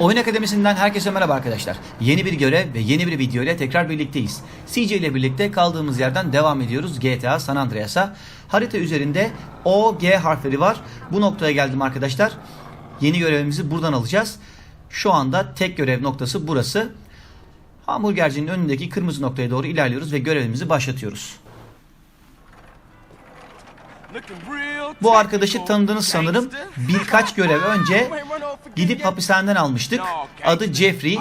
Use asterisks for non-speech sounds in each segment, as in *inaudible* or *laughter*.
Oyun Akademisi'nden herkese merhaba arkadaşlar. Yeni bir görev ve yeni bir video ile tekrar birlikteyiz. CJ ile birlikte kaldığımız yerden devam ediyoruz GTA San Andreas'a. Harita üzerinde O, G harfleri var. Bu noktaya geldim arkadaşlar. Yeni görevimizi buradan alacağız. Şu anda tek görev noktası burası. Hamburgercinin önündeki kırmızı noktaya doğru ilerliyoruz ve görevimizi başlatıyoruz. Bu arkadaşı tanıdınız sanırım. Birkaç görev önce *laughs* gidip hapishaneden almıştık. Adı Jeffrey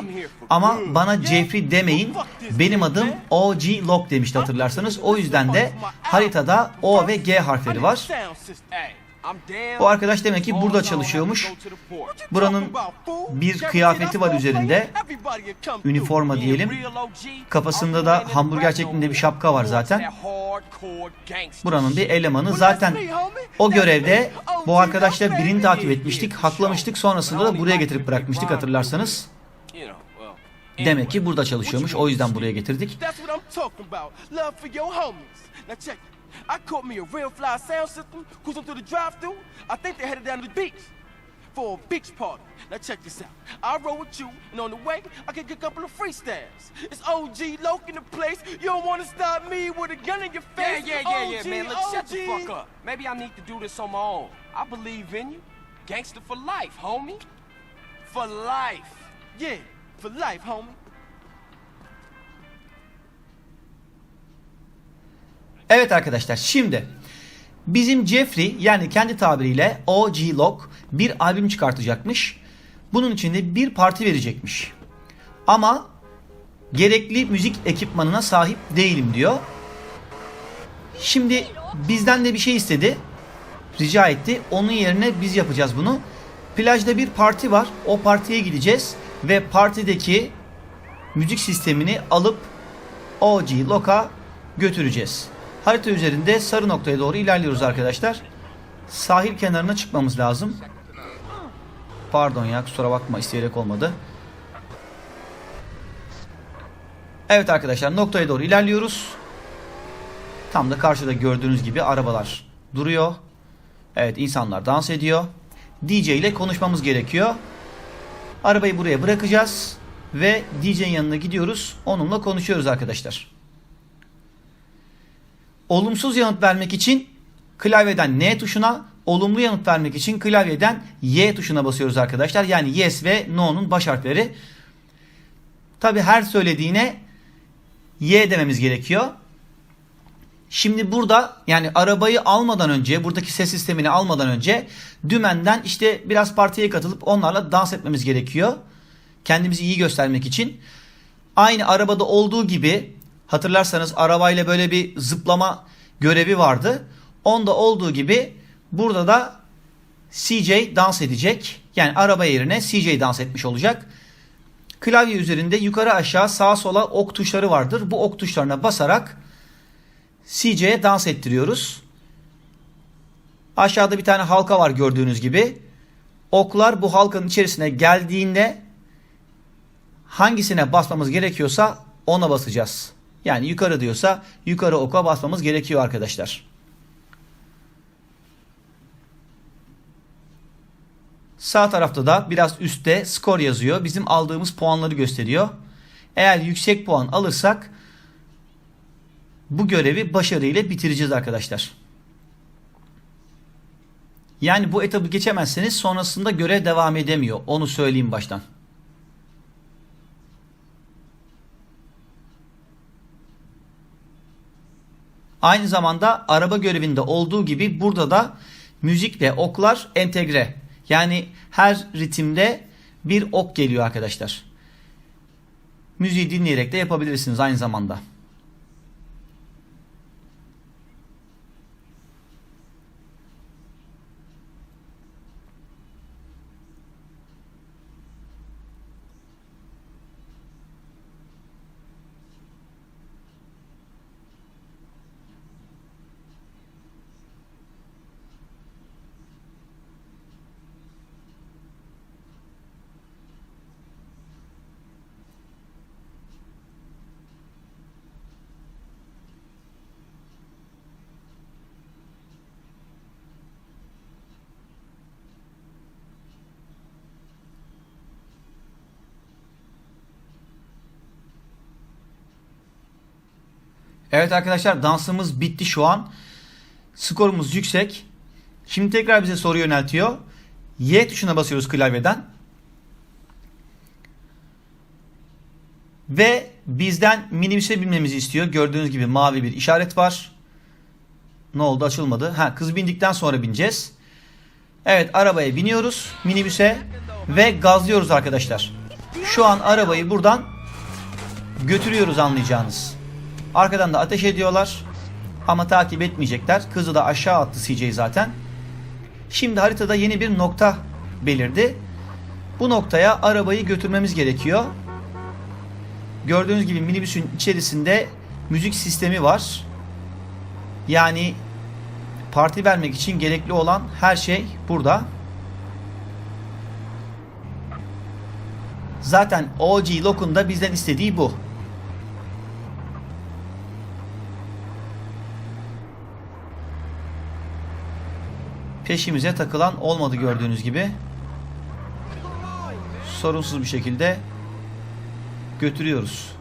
ama bana Jeffrey demeyin. Benim adım OG Locke demişti hatırlarsanız. O yüzden de haritada O ve G harfleri var. Bu arkadaş demek ki burada çalışıyormuş. Buranın bir kıyafeti var üzerinde. Üniforma diyelim. Kafasında da hamburger şeklinde bir şapka var zaten. Buranın bir elemanı. Zaten o görevde bu arkadaşla birini takip etmiştik, haklamıştık. Sonrasında da buraya getirip bırakmıştık hatırlarsanız. Demek ki burada çalışıyormuş. O yüzden buraya getirdik. That's what I'm talking about. Love for your homies. Now check it. I caught me a real fly sound system cruising through the drive-thru. I think they headed down to the beach for a beach party. Now check this out. I roll with you, and on the way, I can get a couple of freestyles. It's OG Loke in the place. You don't want to stop me with a gun in your face. yeah, yeah, yeah, OG, man. Look, shut the fuck up. Maybe I need to do this on my own. I believe in you. Gangster for life, homie. For life. Yeah, for life, homie. Evet arkadaşlar şimdi bizim Jeffrey yani kendi tabiriyle OG Locke bir albüm çıkartacakmış. Bunun için de bir parti verecekmiş. Ama gerekli müzik ekipmanına sahip değilim diyor. Şimdi bizden de bir şey istedi. Rica etti. Onun yerine biz yapacağız bunu. Plajda bir parti var. O partiye gideceğiz ve partideki müzik sistemini alıp OG Loka götüreceğiz. Harita üzerinde sarı noktaya doğru ilerliyoruz arkadaşlar. Sahil kenarına çıkmamız lazım. Pardon ya kusura bakma isteyerek olmadı. Evet arkadaşlar noktaya doğru ilerliyoruz. Tam da karşıda gördüğünüz gibi arabalar duruyor. Evet insanlar dans ediyor. DJ ile konuşmamız gerekiyor. Arabayı buraya bırakacağız ve DJ'nin yanına gidiyoruz. Onunla konuşuyoruz arkadaşlar. Olumsuz yanıt vermek için klavyeden N tuşuna, olumlu yanıt vermek için klavyeden Y tuşuna basıyoruz arkadaşlar. Yani yes ve no'nun baş harfleri. Tabi her söylediğine Y dememiz gerekiyor. Şimdi burada yani arabayı almadan önce, buradaki ses sistemini almadan önce dümenden işte biraz partiye katılıp onlarla dans etmemiz gerekiyor. Kendimizi iyi göstermek için. Aynı arabada olduğu gibi hatırlarsanız arabayla böyle bir zıplama görevi vardı. Onda olduğu gibi burada da CJ dans edecek. Yani araba yerine CJ dans etmiş olacak. Klavye üzerinde yukarı aşağı sağa sola ok tuşları vardır. Bu ok tuşlarına basarak CJ'ye dans ettiriyoruz. Aşağıda bir tane halka var gördüğünüz gibi. Oklar bu halkanın içerisine geldiğinde hangisine basmamız gerekiyorsa ona basacağız. Yani yukarı diyorsa yukarı oka basmamız gerekiyor arkadaşlar. Sağ tarafta da biraz üstte skor yazıyor. Bizim aldığımız puanları gösteriyor. Eğer yüksek puan alırsak bu görevi başarıyla bitireceğiz arkadaşlar. Yani bu etabı geçemezseniz sonrasında görev devam edemiyor. Onu söyleyeyim baştan. Aynı zamanda araba görevinde olduğu gibi burada da müzik ve oklar entegre. Yani her ritimde bir ok geliyor arkadaşlar. Müziği dinleyerek de yapabilirsiniz aynı zamanda. Evet arkadaşlar dansımız bitti şu an. Skorumuz yüksek. Şimdi tekrar bize soru yöneltiyor. Y tuşuna basıyoruz klavyeden. Ve bizden minibüse binmemizi istiyor. Gördüğünüz gibi mavi bir işaret var. Ne oldu açılmadı. Ha kız bindikten sonra bineceğiz. Evet arabaya biniyoruz minibüse ve gazlıyoruz arkadaşlar. Şu an arabayı buradan götürüyoruz anlayacağınız. Arkadan da ateş ediyorlar. Ama takip etmeyecekler. Kızı da aşağı attı CJ zaten. Şimdi haritada yeni bir nokta belirdi. Bu noktaya arabayı götürmemiz gerekiyor. Gördüğünüz gibi minibüsün içerisinde müzik sistemi var. Yani parti vermek için gerekli olan her şey burada. Zaten OG Lock'un da bizden istediği bu. Peşimize takılan olmadı gördüğünüz gibi. Sorunsuz bir şekilde götürüyoruz.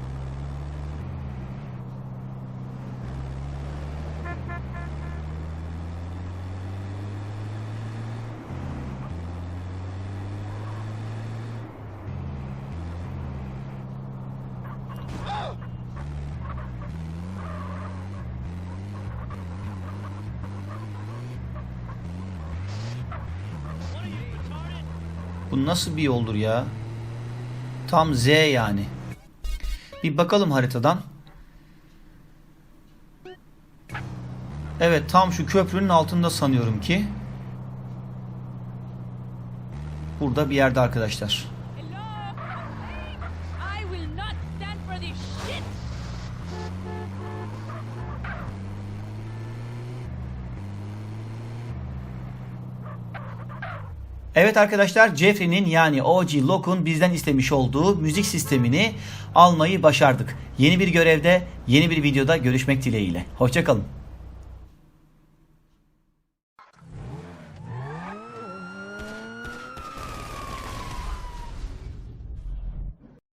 Nasıl bir yoldur ya? Tam Z yani. Bir bakalım haritadan. Evet tam şu köprünün altında sanıyorum ki. Burada bir yerde arkadaşlar. Evet arkadaşlar Jeffrey'nin yani OG Locke'un bizden istemiş olduğu müzik sistemini almayı başardık. Yeni bir görevde, yeni bir videoda görüşmek dileğiyle. Hoşçakalın.